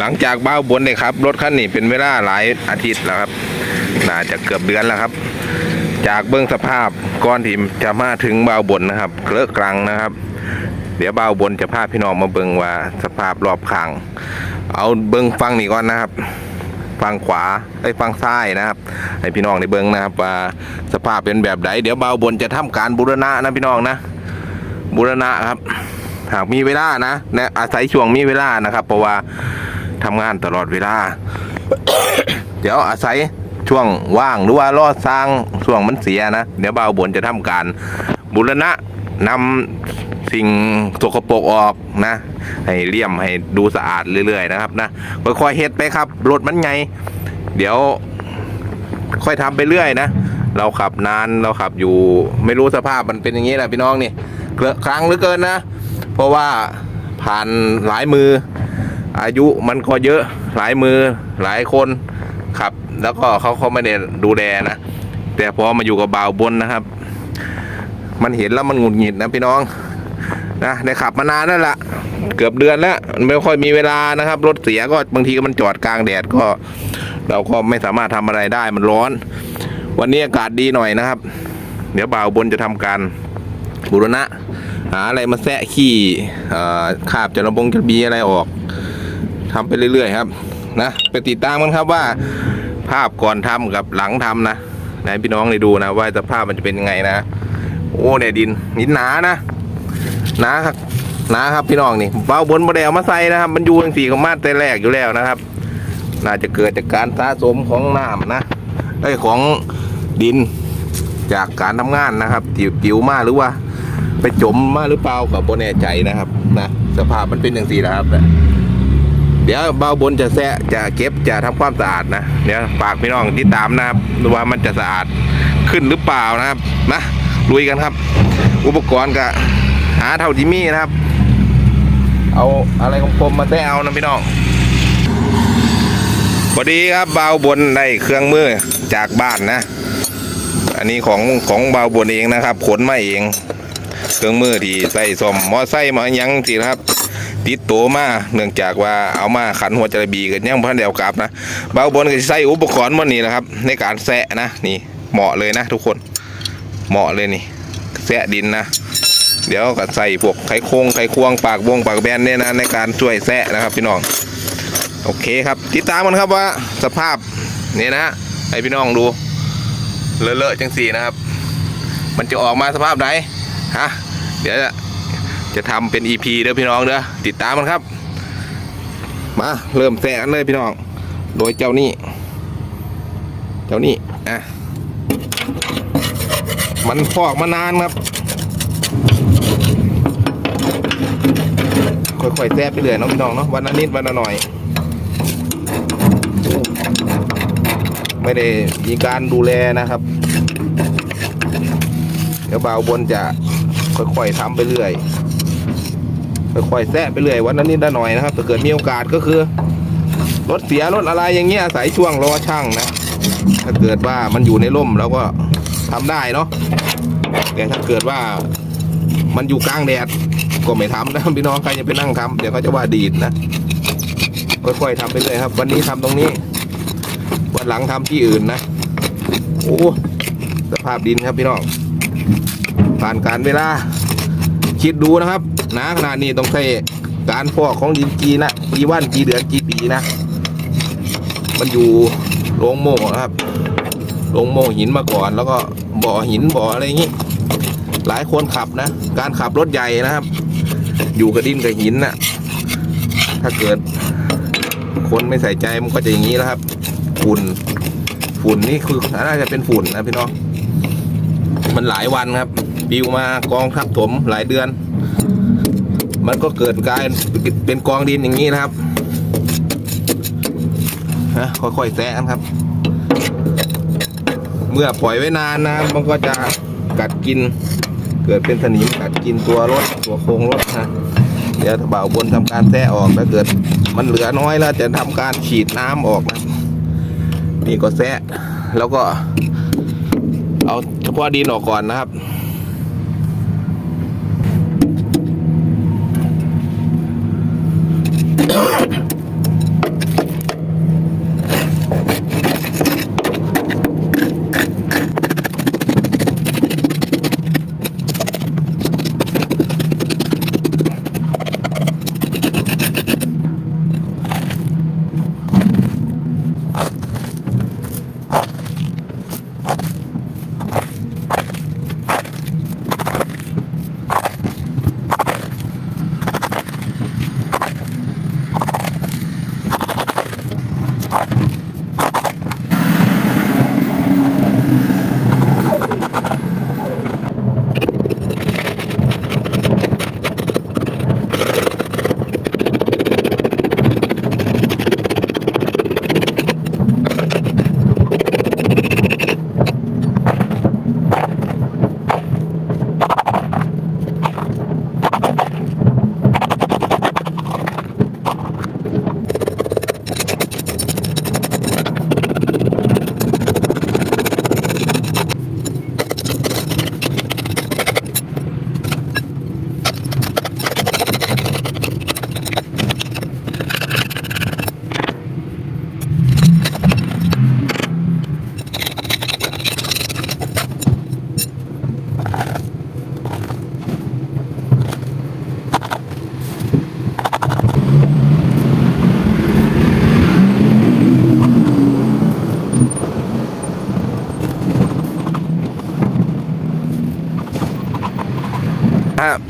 หลังจากบ้าบนเลยครับ รถคันนี้เป็นเวลาหลายอาทิตย์แล้วครับ น่าจะเกือบเดือนแล้วครับ จากเบื้องสภาพก้อนที่จะมาถึงบ้าบนนะครับเกลอะกลังนะครับ เดี๋ยวบ้าบนจะพาพี่น้องมาเบิ่งว่าสภาพรอบข้าง เอาเบิ่งฟังนี่ก่อนนะครับฝั่งขวาไอ้ยฝั่งซ้ายนะครับให้พี่น้องได้เบิ่งนะครับว่าสภาพเป็นแบบใดเดี๋ยวเบาบนจะทำการบูรณะนะพี่น้องนะ บูรณะครับ หากมีเวลานะและอาศัยช่วงมีเวลานะครับ เพราะว่า ทำงานตลอดเวลา เดี๋ยวอาศัยช่วงว่างหรือว่ารอดสร้างช่วงมันเสียนะเดี๋ยวเบาบนจะทำการบูรณะนำสิ่งสกปรกออกนะ ให้เลี่ยมให้ดูสะอาดเรื่อยๆนะครับนะค่อยๆเฮ็ดไปครับรถมันไง เดี๋ยวค่อยทำไปเรื่อยนะเราขับนานเราขับอยู่ไม่รู้สภาพมันเป็นอย่างนี้แหละพี่น้องนี่เครั้งเหลือเกินนะ เพราะว่าผ่านหลายมือ อายุมันก็เยอะหลายมือหลายคนขับ แล้วก็เขาเขาไม่ได้ดูแลนะ แต่พอมาอยู่กับบ่าวบนนะครับ มันเห็นแล้วมันหงุดหงิดนะพี่น้องนะได้ขับมานานแล้วล่ะ เกือบเดือนแล้วไม่ค่อยมีเวลานะครับ รถเสียก็บางทีก็มันจอดกลางแดดก็ เราก็ไม่สามารถทำอะไรได้มันร้อน วันนี้อากาศดีหน่อยนะครับ เดี๋ยวบ่าวบนจะทำการบูรณะ หาอะไรมาแซะขี้เอ่อคาบจะระบงจะบีอะไรออก ทำไปเรื่อยๆครับนะไปติดตามกันครับว่า ภาพก่อนทำกับหลังทำนะให้พี่น้องได้ดูนะว่าสภาพมันจะเป็นยังไงนะ โอ้เนี่ยดินดินหนานะหนาครับหนาครับพี่น้องนี่เบาบนโมเดลมาใส่นะครับ มันอยู่ทั้งสีของมาแต่แรกอยู่แล้วนะครับ น่าจะเกิดจากการสะสมของน้ำนะไอ้ของดินจากการทำงานนะครับจิ๋วจิ๋วมาหรือว่า ไปจมมาหรือเปล่ากับโบแน่ใจนะครับนะสภาพมันเป็นอย่างสี่นะครับนะ ดี๋ยวเบาบนจะแซะจะเก็บจะทำความสะอาดนะเดี๋ยวฝากพี่น้องติดตามนะครับดูว่ามันจะสะอาดขึ้นหรือเปล่านะครับนะลุยกันครับ อุปกรณ์ก็หาเท่าที่มีนะครับ เอาอะไรของผมมาแซะเอานะพี่น้องพอดีครับเบาบนได้เครื่องมือจากบ้านนะ อันนี้ของของเบาบนเองนะครับขนมาเอง เครื่องมือที่ใส่สมมอไซค์มาหยังสิครับ ติดตัวมาเนื่องจากว่าเอามาขันหัวจระบีกันยังพันเดียวกลับนะเบาบนก็สิใส่อุปกรณ์มันนี่นะครับ ในการแซะนะนี่เหมาะเลยนะทุกคนเหมาะเลยนี่แซะดินนะ เดี๋ยวก็ใส่พวกไขโคงไขควงปากวงปากแบนเนี่ยนะในการช่วยแซะนะครับพี่น้อง โอเคครับ ติดตามกันครับว่าสภาพนี่นะให้พี่น้องดูเลอะๆจังสีนะครับ มันจะออกมาสภาพไหนฮะเดี๋ยว จะทำเป็น EP เด้อพี่น้องเด้อติดตามมันครับ มาเริ่มแซะกันเลยพี่น้อง โดยเจ้านี่เจ้านี่อะมันฟอกมานานครับ ค่อยๆแซะไปเรื่อยเนาะพี่น้องเนาะวันละนิดวันละหน่อย ไม่ได้มีการดูแลนะครับเดี๋ยวบาวบนจะค่อยๆทำไปเรื่อย ค่อยแซะไปเรื่อยวันนั้นนิดหน่อยนะครับถ้าเกิดมีโอกาสก็คือ รถเสียรถอะไรอย่างเงี้ยอาศัยช่วงรอช่างนะ ถ้าเกิดว่ามันอยู่ในร่มเราก็ทำได้เนาะแต่ถ้าเกิดว่ามันอยู่กลางแดดก็ไม่ทำนะพี่น้องใครจะไปนั่งทำเดี๋ยวเขาจะว่าดีดนะค่อยๆทำไปเลยครับ วันนี้ทำตรงนี้ วันหลังทำที่อื่นนะโอ้สภาพดินครับพี่น้องผ่านการเวลา คิดดูนะครับหนาขนาดนี้ต้องใช้การฟอกของดินกีนะกี่วันกี่เดือนกี่ปีนะ มันอยู่โรงโม่นะครับโรงโม่หินมาก่อน แล้วก็บ่อหินบ่ออะไรอย่างนี้ หลายคนขับนะ การขับรถใหญ่นะครับ อยู่กับดินกับหินน่ะถ้าเกิด คนไม่ใส่ใจมันก็จะอย่างนี้แล้วครับ ฝุ่นฝุ่นนี่คือน่าจะเป็นฝุ่นนะพี่น้องมันหลายวันครับ ปิวมากองทับถมหลายเดือน มันก็เกิดกลายเป็นกองดินอย่างนี้นะครับนะค่อยๆแซะครับ เมื่อปล่อยไว้นานนะมันก็จะกัดกิน เกิดเป็นสนิมกัดกินตัวรถตัวโครงรถนะเดี๋ยวบ่าบนทำการแซะออกถ้าเกิด มันเหลือน้อยแล้วจะทำการฉีดน้ำออกนะนี่ก็แซะแล้วก็ เอาเฉพาะดินออกก่อนนะครับ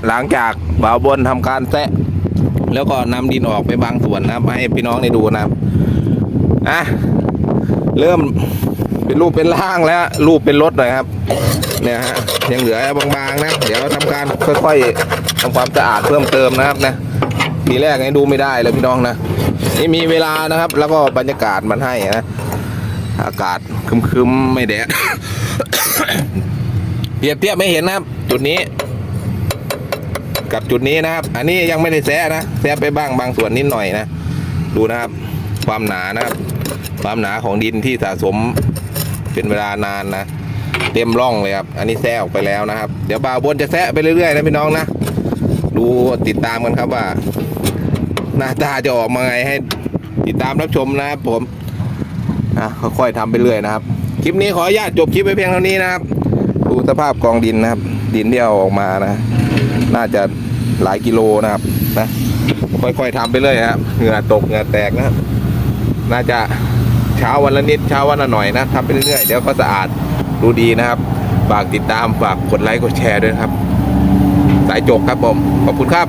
หลังจากบ่าวบนทำการแซะแล้วก็นำดินออกไปบางส่วนนะครับให้พี่น้องได้ดูนะอะเริ่มเป็นรูปเป็นร่างแล้วรูปเป็นรถหน่อยครับ เนี่ยฮะยังเหลือบางๆนะ เดี๋ยวทำการค่อยๆทำความสะอาดเพิ่มเติมนะครับนะทีแรกให้ดูไม่ได้เลยพี่น้องนะนี่มีเวลานะครับ แล้วก็บรรยากาศมันให้นะอากาศคึมๆไม่แดดเปรียบเทียบไม่เห็นนะครับ จุดนี้ กับจุดนี้นะครับ อันนี้ยังไม่ได้แซะนะแซะไปบ้างบางส่วนนิดหน่อยนะ ดูนะครับ ความหนานะครับ ความหนาของดินที่สะสมเป็นเวลานานนะเต็มร่องเลยครับ อันนี้แซะออกไปแล้วนะครับ เดี๋ยวบ่าวบนจะแซะไปเรื่อยๆนะพี่น้องนะ ดูติดตามกันครับว่า หน้าตาจะออกมาไงให้ติดตามรับชมนะครับผมอะค่อยๆทำไปเรื่อยนะครับ คลิปนี้ขออนุญาตจบคลิปไปเพียงเท่านี้นะครับ ดูสภาพกองดินนะครับ ดินที่เอาออกมานะ น่าจะหลายกิโลนะครับนะค่อยๆทำไปเรื่อยครับเหงื่อตกเหงื่อแตกนะครับ น่าจะเช้าวันละนิดเช้าวันละหน่อยนะทำไปเรื่อยๆเดี๋ยวก็สะอาดดูดีนะครับฝากติดตามฝากกดไลค์กดแชร์ด้วยครับ สายจกครับผมขอบคุณครับ